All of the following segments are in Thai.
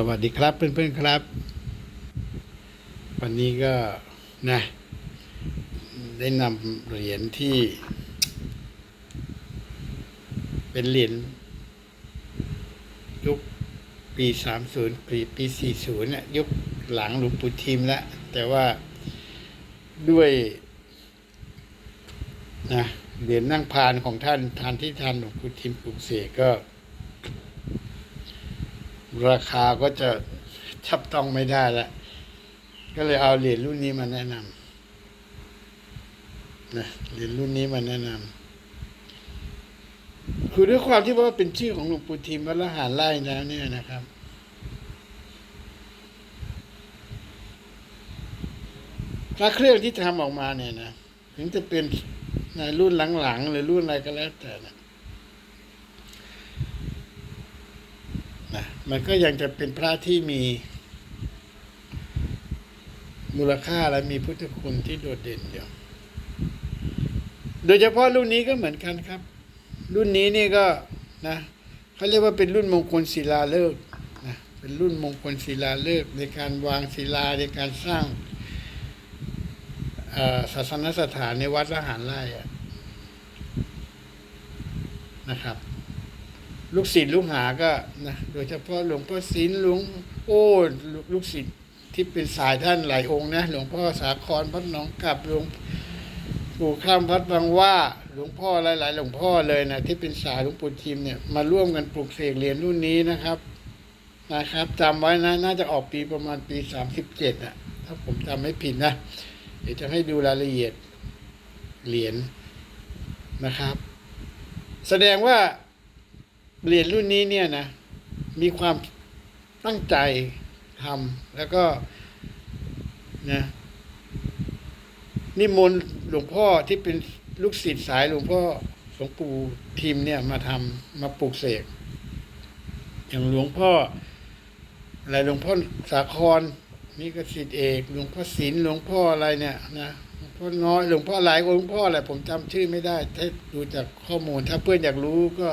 สวัสดีครับเพื่อนๆครับ วันนี้ก็นะได้นำเหรียญที่ เป็นเหรียญยุคปี 30 ปีปี 40เนี่ยยุคหลังหลวงปู่ทิมแล้วแต่ว่าด้วยนะเหรียญนั่งพานของท่านทานที่ท่านหลวงปู่ทิมปลุกเสกก็ ราคาก็จะชับต้องไม่ได้แล้วก็เลยเอาเหรียญรุ่นนี้มาแนะนำนะเหรียญรุ่นนี้มาแนะนำคือด้วยความที่ว่าเป็นชื่อของหลวงปู่ทิมวัดละหารไล่แล้วเนี่ยนะครับพระเครื่องที่ทำออกมาเนี่ยนะถึงจะเป็นในรุ่นหลังๆหรือรุ่นอะไรก็แล้วแต่นะ นะมันก็ยังจะเป็นพระที่มี มูลค่าและมีพุทธคุณที่โดดเด่นอยู่โดยเฉพาะรุ่นนี้ก็เหมือนกันครับ รุ่นนี้นี่ก็นะเขาเรียกว่าเป็นรุ่นมงคลศิลาฤกษ์นะเป็นรุ่นมงคลศิลาฤกษ์ในการวางศิลาในการสร้างศาสนสถานในวัดละหารไร่นะครับ ลูกศิษย์ลูกหาก็นะโดยเฉพาะหลวงพ่อศิลหลวงโอ้ลูกศิษย์ที่เป็นสายท่านหลายองค์นะหลวงพ่อสาครพัดหนองกับหลวงปู่ข้ามพัดบางว่าหลวงพ่อหลายๆ หลวงพ่อเลยนะที่เป็นสายหลวงปู่ทิมเนี่ยมาร่วมกันปลูกเสกเหรียญรุ่นนี้นะครับนะครับจำไว้นะน่าจะออกปีประมาณปีสามสิบเจ็ดอะถ้าผมจำไม่ผิดนะ เดี๋ยวจะให้ดูรายละเอียดเหรียญนะครับ แสดงว่า เหรียญรุ่นนี้เนี่ยนะ มีความตั้งใจทำแล้วก็นะนิมนต์หลวงพ่อที่เป็นลูกศิษย์สายหลวงพ่อหลวงปู่ทิมเนี่ยมาทำมาปลูกเสก อย่างหลวงพ่ออะไรหลวงพ่อสาครนี่ก็ศิษย์เอกหลวงพ่อศิลหลวงพ่ออะไรเนี่ยนะหลวงพ่อน้อยหลวงพ่อหลายองค์หลวงพ่ออะไรผมจำชื่อไม่ได้ถ้าดูจากข้อมูล ถ้าเพื่อนอยากรู้ก็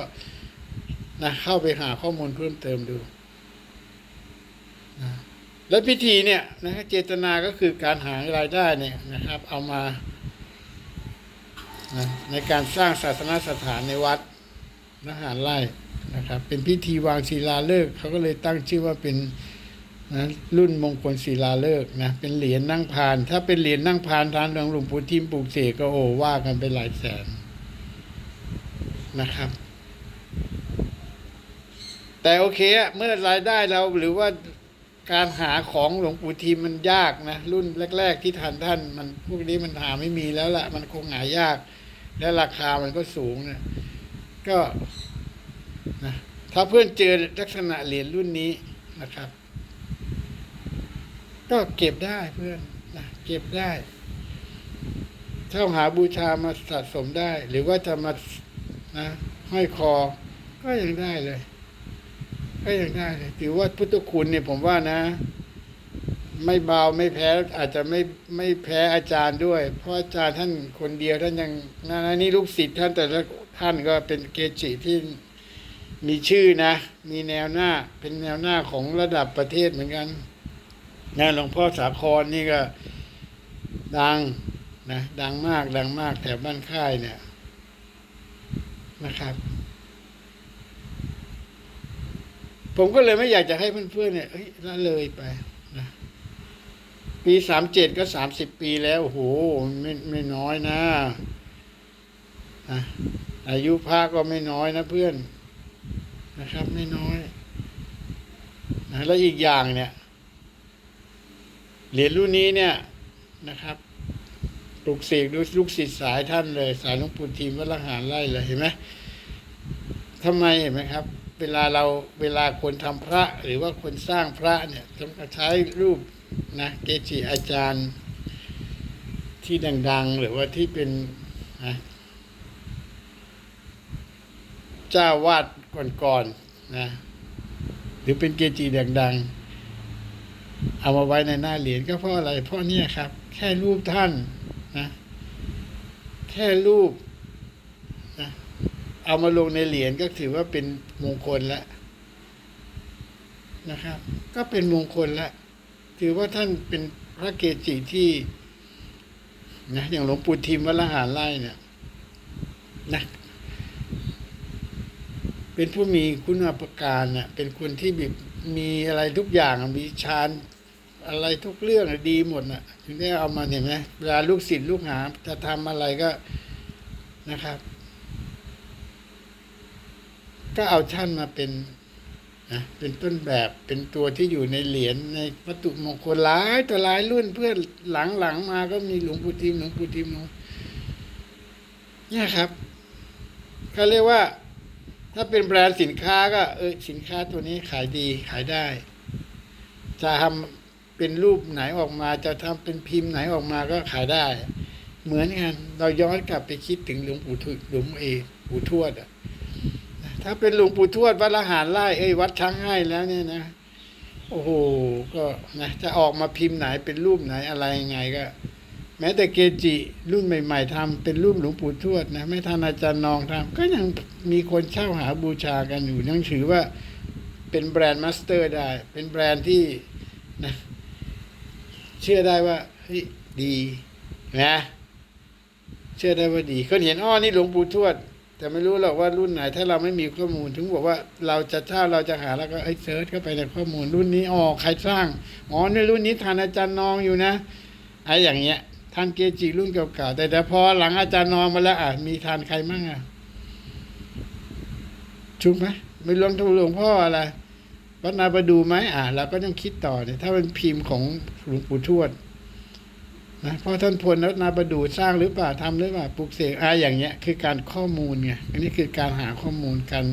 นะเข้าไปหาข้อมูลเพิ่มเติมดูนะและพิธีเนี่ยนะเจตนาก็คือการหารายได้เนี่ยนะครับ เอามานะในการสร้างศาสนสถานในวัดนหารไร่นะครับ เป็นพิธีวางศิลาฤกษ์เขาก็เลยตั้งชื่อว่าเป็นนะรุ่นมงคลศิลาฤกษ์นะเป็นเหรียญนั่งพาน ถ้าเป็นเหรียญนั่งพานทานหลวงหลวงปู่ทิมปลูกเสกก็โอ้ว่ากันเป็นหลายแสนนะครับ แต่โอเคอะเมื่อรายได้เราหรือว่าการหาของหลวงปู่ทีมมันยากนะ รุ่นแรก ๆ ที่ทันท่านมันพวกนี้มันหาไม่มีแล้วละมันคงหายาก และราคามันก็สูงนะก็นะถ้าเพื่อนเจอลักษณะเหรียญรุ่นนี้นะครับ ก็เก็บได้เพื่อนนะเก็บได้ถ้าหาบูชามาสะสมได้ หรือว่าจะมานะห้อยคอก็ยังได้เลย ก็ยังได้ถือว่าพุทธคุณเนี่ยผมว่านะ ไม่เบาไม่แพ้อาจจะไม่ไม่แพ้อาจารย์ด้วย เพราะอาจารย์ท่านคนเดียวท่านยังนะนะนี่ลูกศิษย์ท่านแต่ละท่านก็เป็นเกจิที่มีชื่อนะ มีแนวหน้าเป็นแนวหน้าของระดับประเทศเหมือนกันนะหลวงพ่อสาครนี่ก็ดังนะดังมากดังมากแถวบ้านค่ายเนี่ยนะครับ ผมก็เลยไม่อยากจะให้เพื่อนๆเนี่ยเอ้ยละเลยไปนะปีสามเจ็ดก็สามสิบปีแล้วโอ้โหไม่ไม่น้อยนะนะอายุพระก็ไม่น้อยนะเพื่อน นะครับ ไม่น้อยนะแล้วอีกอย่างเนี่ยเหรียญรุ่นนี้เนี่ยนะครับปลุกเสกด้วยลูกศิษย์สายท่านเลย สายหลวงปู่ทีมวัดละหารไล่เลยเห็นไหมทำไมเห็นไหมครับ เวลาเราเวลาคนทำพระหรือว่าคนสร้างพระเนี่ยต้องใช้รูปนะเกจิอาจารย์ที่ดัง ๆ หรือว่าที่เป็นนะเจ้าวาดก่อนๆนะหรือเป็นเกจิดัง ๆ เอามาไว้ในหน้าเหรียญก็เพราะอะไร เพราะเนี่ยครับ แค่รูปท่านนะแค่รูปนะ เอามาลงในเหรียญก็ถือว่าเป็นมงคลแล้วนะครับ ก็เป็นมงคลละถือว่าท่านเป็นพระเกจิที่นะอย่างหลวงปู่ทิมวัดละหารไร่เนี่ยนะเป็นผู้มีคุณาประการน่ะเป็นคนที่แบบมีอะไรทุกอย่างมีฌานอะไรทุกเรื่องดีหมดน่ะถึงได้เอามาเห็นไหมเวลาลูกศิษย์ลูกหาจะทำอะไรก็นะครับ ก็เอาท่านมาเป็นนะเป็นต้นแบบเป็นตัวที่อยู่ในเหรียญในวัตถุมงคลหลายตัวหลายรุ่นเพื่อนหลังๆมาก็มีหลวงปู่ทิมหลวงปู่ทิมหลวงเนี่ยครับเขาเรียกว่า ถ้าเป็นแบรนด์สินค้าก็ เออสินค้าตัวนี้ขายดีขายได้ จะทำเป็นรูปไหนออกมา จะทำเป็นพิมพ์ไหนออกมาก็ขายได้ เหมือนกันเราย้อนกลับไปคิดถึงหลวงปู่ทวดหลวงเอปู่ทวดอะ ถ้าเป็นหลวงปู่ทวดวัดละหารไร่เอ้ยวัดช้างให้แล้วเนี่ยนะโอ้โหก็นะจะออกมาพิมพ์ไหนเป็นรูปไหนอะไรยังไงก็ แม้แต่เกจิรุ่นใหม่ ๆทำเป็นรูปหลวงปู่ทวดนะไม่ทันอาจารย์นองทำก็ยังมีคนเช่าหาบูชากันอยู่ยังถือว่าเป็นแบรนด์มาสเตอร์ได้ เป็นแบรนด์ที่นะเชื่อได้ว่าเฮ้ยดีนะเชื่อได้ว่าดีคนเห็นอ้อนี่หลวงปู่ทวด แต่ไม่รู้หรอกว่ารุ่นไหน ถ้าเราไม่มีข้อมูล ถึงบอกว่าเราจะเช่าเราจะหาแล้วก็ไอ้เซิร์ชเข้าไปในข้อมูลรุ่นนี้อ๋อใครสร้างอ๋อในรุ่นนี้ทานอาจารย์นองอยู่นะไอ้อย่างเงี้ยทานเกจิรุ่นเก่าๆแต่แต่พอหลังอาจารย์นอนมาแล้วอะมีทานใครมั่งอะชุบไหมไม่รวมทั้งหลวงพ่ออะไรวัดนาประดูไหมอะเราก็ต้องคิดต่อเนี่ยถ้าเป็นพิมพ์ของหลวงปู่ทวด นะเพราะท่านพลวัดนาประดูสร้างหรือเปล่าทำหรือเปล่าปลูกเสกอะอย่างเงี้ย คือการข้อมูลไงอันนี้คือการหาข้อมูลกัน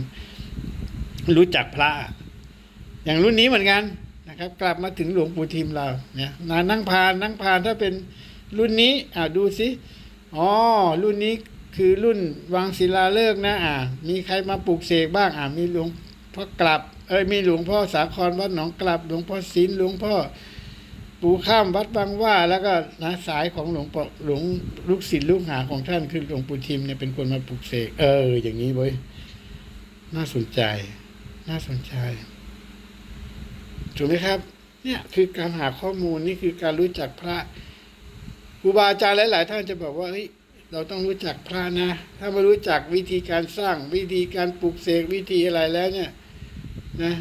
รู้จักพระ อย่างรุ่นนี้เหมือนกันนะครับ กลับมาถึงหลวงปู่ทิมเราเนี่ยนานั่งพานนั่งพานถ้าเป็นรุ่นนี้อ่าดูสิอ๋อรุ่นนี้คือรุ่นวังศิลาฤกษ์นะ อ่า มีใครมาปลูกเสกบ้างอ่ามีหลวงพ่อกลับ เอ้ยมีหลวงพ่อสาครวัดหนองกลับ หลวงพ่อศิลหลวงพ่อ ปูข้ามวัดบางว่า แล้วก็นะสายของหลวงพ่อหลวงลูกศิษย์ลูกหาของท่านคือหลวงปู่ทิมเนี่ยเป็นคนมาปลูกเสกเออ อย่างนี้เว้ยน่าสนใจ น่าสนใจถูกไหมครับ เนี่ยคือการหาข้อมูลนี่คือการรู้จักพระครูบาอาจารย์หลาย ๆ ท่านจะบอกว่าเฮ้ยเราต้องรู้จักพระนะ ถ้าไม่รู้จักวิธีการสร้างวิธีการปลูกเสกวิธีอะไรแล้วเนี่ย นะ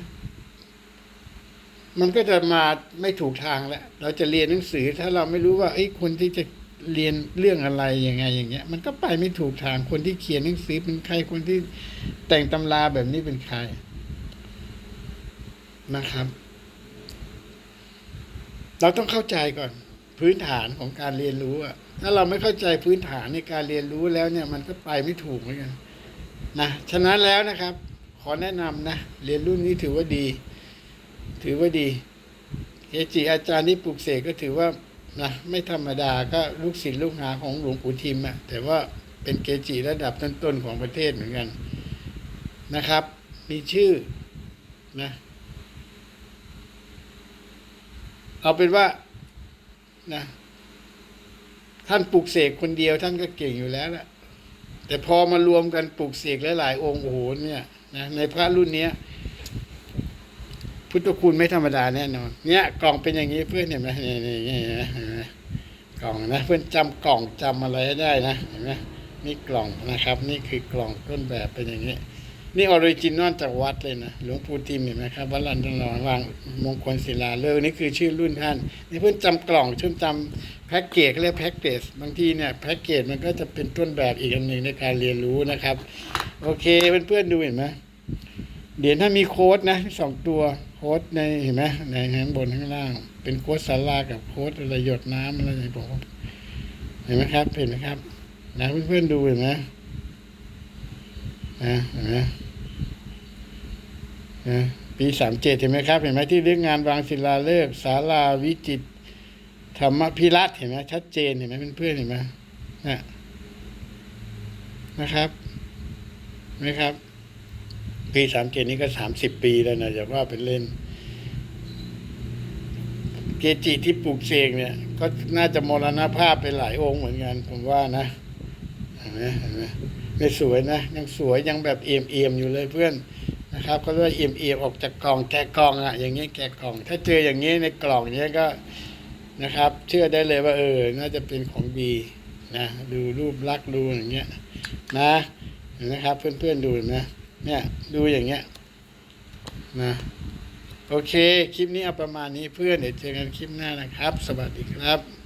มันก็จะมาไม่ถูกทางแล้ว เราจะเรียนหนังสือ ถ้าเราไม่รู้ว่าไอ้คนที่จะเรียนเรื่องอะไรยังไงอย่างเงี้ย มันก็ไปไม่ถูกทางคนที่เขียนหนังสือเป็นใครคนที่แต่งตำราแบบนี้เป็นใครนะครับ เราต้องเข้าใจก่อนพื้นฐานของการเรียนรู้อะถ้าเราไม่เข้าใจพื้นฐานในการเรียนรู้แล้วเนี่ย มันก็ไปไม่ถูกเหมือนกันนะฉะนั้นแล้วนะครับ ขอแนะนำนะเรียนรุ่นนี้ถือว่าดี ถือว่าดีเกจิอาจารย์ที่ปลูกเสกก็ถือว่านะไม่ธรรมดาก็ลูกศิษย์ลูกหาของหลวงปู่ทิมอะแต่ว่าเป็นเกจิระดับต้นๆของประเทศเหมือนกันนะครับ มีชื่อนะเอาเป็นว่านะท่านปลูกเสกคนเดียวท่านก็เก่งอยู่แล้วแหละแต่พอมารวมกันปลูกเสกหลายๆองค์โอ้โหเนี่ยนะในพระรุ่นเนี้ย พุทธคุณไม่ธรรมดาแน่นอนเนี่ยกล่องเป็นอย่างนี้เพื่อนเห็นไหมนี่นี่นี่เนไหมเห็นไหมกล่องนะเพื่อนจำกล่องจำอะไรให้ได้นะเห็นไหมนี่กล่องนะครับ นี่คือกล่องต้นแบบเป็นอย่างนี้ นี่ออริจินอลจากวัดเลยนะหลวงปู่ทิมเห็นไหมครับวัดลันตนองวางมงคลศิลาเลิกนี่คือชื่อรุ่นท่านนี่เพื่อนจำกล่องช่วยจำแพ็กเกจเขาเรียกแพ็กเกจบางทีเนี่ยแพ็กเกจมันก็จะเป็นต้นแบบอีกอันหนึ่งในการเรียนรู้นะครับ โอเคเพื่อนๆดูเห็นไหม เดี๋ยวถ้ามีโค้ดนะสองตัวโค้ดในเห็นไหมในข้างบนข้างล่าง เป็นโค้ดสารากับโค้ดอะไรหยดน้ำอะไรอย่างบอกเห็นไหมครับเห็นไหมครับ นะเพื่อนๆดูเห็นไหมนะเห็นไหมนะปีสามเจ็ดเห็นไหมครับ เห็นไหมที่เรื่องงานวางศิลาฤกษ์ศาลาวิจิตธรรมพิรัตเห็นไหมชัดเจนเห็นไหมเพื่อนๆเห็นไหมนะนะครับนไหมครับ ปีสามเจ็นี้ก็สามสิบปีแล้วนะอย่าว่าเป็นเล่น เกจิที่ปลูกเสกเนี่ย ก็น่าจะมรณภาพไปหลายองค์เหมือนกันผมว่านะเห็นไหมเห็นไหมไม่สวยนะ ยังสวยยังแบบเอี่ยมเอี่ยมอยู่เลยเพื่อนนะครับก็เรียกเอี่ยมเอี่ยมออกจากกล่องแกะกล่องอะอย่างเงี้ยแกะกล่อง ถ้าเจออย่างเงี้ยในกล่องเนี้ยก็นะครับ เชื่อได้เลยว่าเออ น่าจะเป็นของดีนะ ดูรูปลักษณ์ดูอย่างเงี้ยนะนะครับ เพื่อนๆดูนะ เนี่ยดูอย่างเงี้ยนะโอเค คลิปนี้เอาประมาณนี้เพื่อนเดี๋ยวเจอกันคลิปหน้านะครับ สวัสดีครับ